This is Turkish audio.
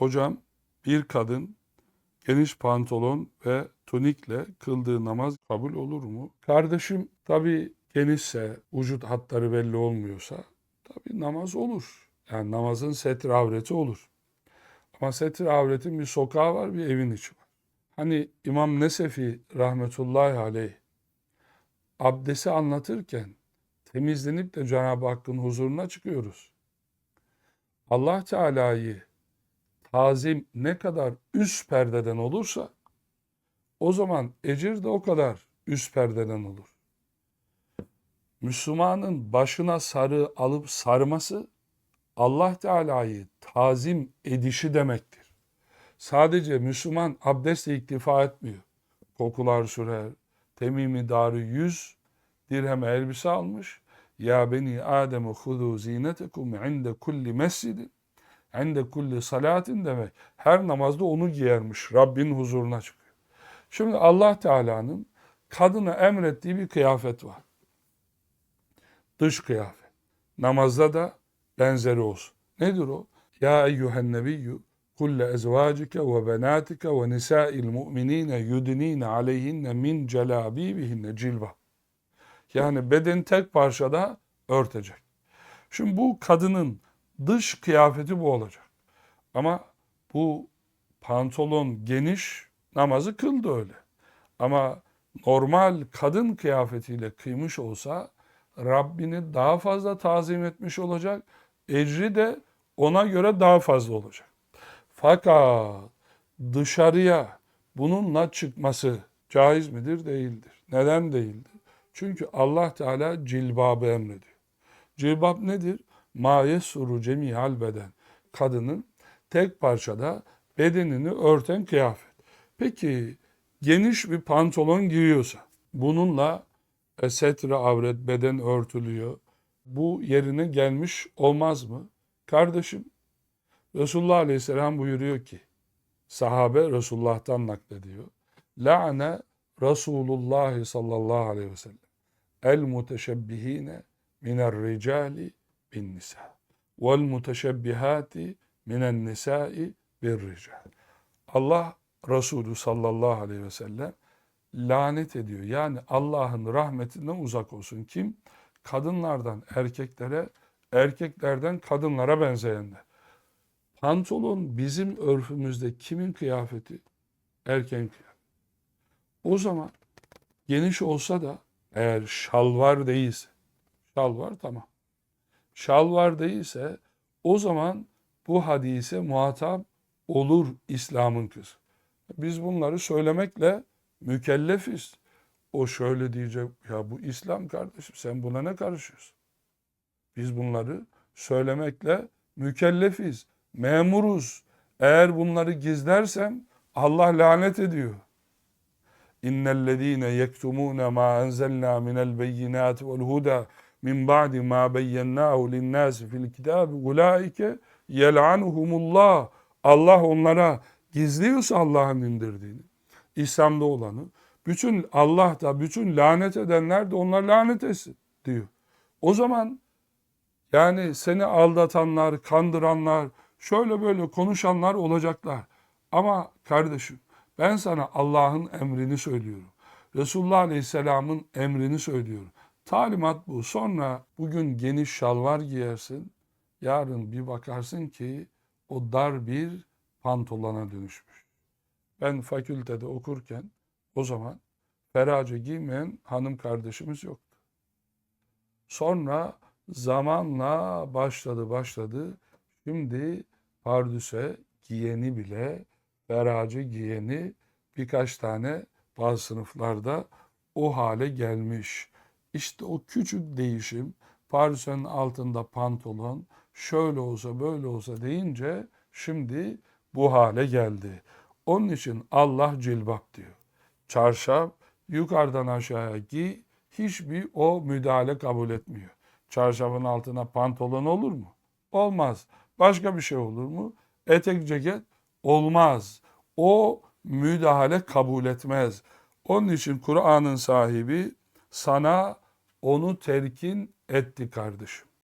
Hocam bir kadın geniş pantolon ve tunikle kıldığı namaz kabul olur mu? Kardeşim tabii genişse, vücut hatları belli olmuyorsa tabii namaz olur. Yani namazın setir avreti olur. Ama setir avretin bir sokağı var, bir evin içi var. Hani İmam Nesefi rahmetullahi aleyh abdesti anlatırken temizlenip de Cenab-ı Hakk'ın huzuruna çıkıyoruz. Allah Teala'yı tazim ne kadar üst perdeden olursa o zaman ecir de o kadar üst perdeden olur. Müslümanın başına sarı alıp sarması Allah Teala'yı tazim edişi demektir. Sadece Müslüman abdestle iktifa etmiyor. Kokular sürer, temimi darı yüz dirhem elbise almış. Ya beni Adem hudu zinetekum inde kulli mescidin inde kulli salatin demek. Her namazda onu giyermiş. Rabbin huzuruna çıkıyor. Şimdi Allah Teala'nın kadına emrettiği bir kıyafet var. Dış kıyafet. Namazda da benzeri olsun. Nedir o? Ya eyyühen nebiyyü kulle ezvacike ve benatike ve nisa'il mu'minine yudnine aleyhinne min celabibihinne cilba. Yani beden tek parçada örtecek. Şimdi bu kadının dış kıyafeti bu olacak. Ama bu pantolon geniş namazı kıldı öyle. Ama normal kadın kıyafetiyle kıymış olsa Rabbini daha fazla tazim etmiş olacak. Ecri de ona göre daha fazla olacak. Fakat dışarıya bununla çıkması caiz midir? Değildir. Neden değildir? Çünkü Allah Teala cilbabı emrediyor. Cilbab nedir? Ma yesuru cemihal beden. Kadının tek parçada bedenini örten kıyafet. Peki geniş bir pantolon giyiyorsa bununla setre avret beden örtülüyor. Bu yerine gelmiş olmaz mı? Kardeşim Resulullah Aleyhisselam buyuruyor ki sahabe Resulullah'tan naklediyor. La'ne Resulullah sallallahu aleyhi ve sellem el muteşebbihine miner ricali bin nisa vel muteşebbihati minen nisai bir rical. Allah Resulü sallallahu aleyhi ve sellem lanet ediyor. Yani Allah'ın rahmetinden uzak olsun. Kim? Kadınlardan erkeklere, erkeklerden kadınlara benzeyenler. Pantolon bizim örfümüzde kimin kıyafeti? Erkeğin kıyafeti. O zaman geniş olsa da eğer şalvar değilse, şalvar tamam. Şalvar değilse o zaman bu hadise muhatap olur İslam'ın kızı. Biz bunları söylemekle mükellefiz. O şöyle diyecek, ya bu İslam kardeşim sen buna ne karışıyorsun? Biz bunları söylemekle mükellefiz, memuruz. Eğer bunları gizlersem Allah lanet ediyor. İnnellezîne yektumûne mâ enzelnâ minel beyinâti vel hudâ min ba'di mâ beyyennâhu linnâsi fil kitâbi ulâike yel'anuhumullah. Allah onlara gizliyorsa Allah'ın indirdiğini, İslam'da olanı, bütün Allah da bütün lanet edenler de onlar lanet etsin diyor. O zaman yani seni aldatanlar, kandıranlar, şöyle böyle konuşanlar olacaklar. Ama kardeşim ben sana Allah'ın emrini söylüyorum. Resulullah Aleyhisselam'ın emrini söylüyorum. Talimat bu. Sonra bugün geniş şalvar giyersin. Yarın bir bakarsın ki o dar bir pantolona dönüşmüş. Ben fakültede okurken o zaman ferace giymeyen hanım kardeşimiz yoktu. Sonra zamanla başladı başladı. Şimdi pardüse giyeni bile ferace giyeni birkaç tane bazı sınıflarda o hale gelmiş. İşte o küçük değişim pardüsenin altında pantolon şöyle olsa böyle olsa deyince şimdi bu hale geldi. Onun için Allah cilbap diyor. Çarşaf yukarıdan aşağıya giy hiçbir o müdahale kabul etmiyor. Çarşafın altına pantolon olur mu? Olmaz. Başka bir şey olur mu? Etek ceket olmaz. O müdahale kabul etmez. Onun için Kur'an'ın sahibi sana onu terkin etti kardeşim.